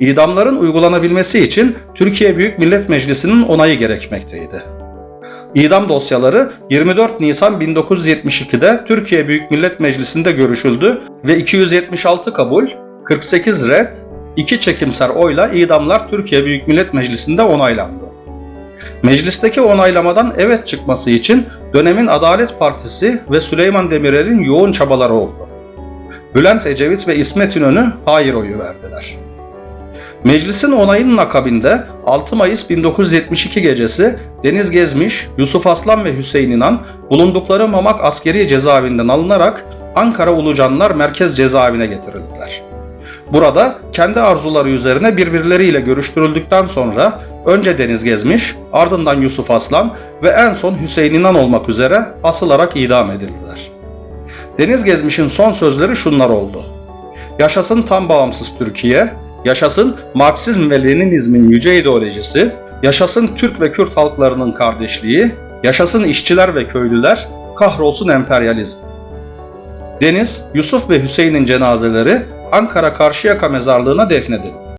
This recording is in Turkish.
idamların uygulanabilmesi için Türkiye Büyük Millet Meclisi'nin onayı gerekmekteydi. İdam dosyaları 24 Nisan 1972'de Türkiye Büyük Millet Meclisi'nde görüşüldü ve 276 kabul, 48 red, 2 çekimser oyla idamlar Türkiye Büyük Millet Meclisi'nde onaylandı. Meclisteki onaylamadan evet çıkması için dönemin Adalet Partisi ve Süleyman Demirel'in yoğun çabaları oldu. Bülent Ecevit ve İsmet İnönü hayır oyu verdiler. Meclisin onayının akabinde 6 Mayıs 1972 gecesi Deniz Gezmiş, Yusuf Aslan ve Hüseyin İnan bulundukları Mamak askeri cezaevinden alınarak Ankara Ulucanlar Merkez Cezaevine getirildiler. Burada kendi arzuları üzerine birbirleriyle görüştürüldükten sonra önce Deniz Gezmiş, ardından Yusuf Aslan ve en son Hüseyin İnan olmak üzere asılarak idam edildiler. Deniz Gezmiş'in son sözleri şunlar oldu. Yaşasın tam bağımsız Türkiye, yaşasın Marksizm ve Leninizmin yüce ideolojisi, yaşasın Türk ve Kürt halklarının kardeşliği, yaşasın işçiler ve köylüler, kahrolsun emperyalizm. Deniz, Yusuf ve Hüseyin'in cenazeleri Ankara Karşıyaka mezarlığına defnedildi.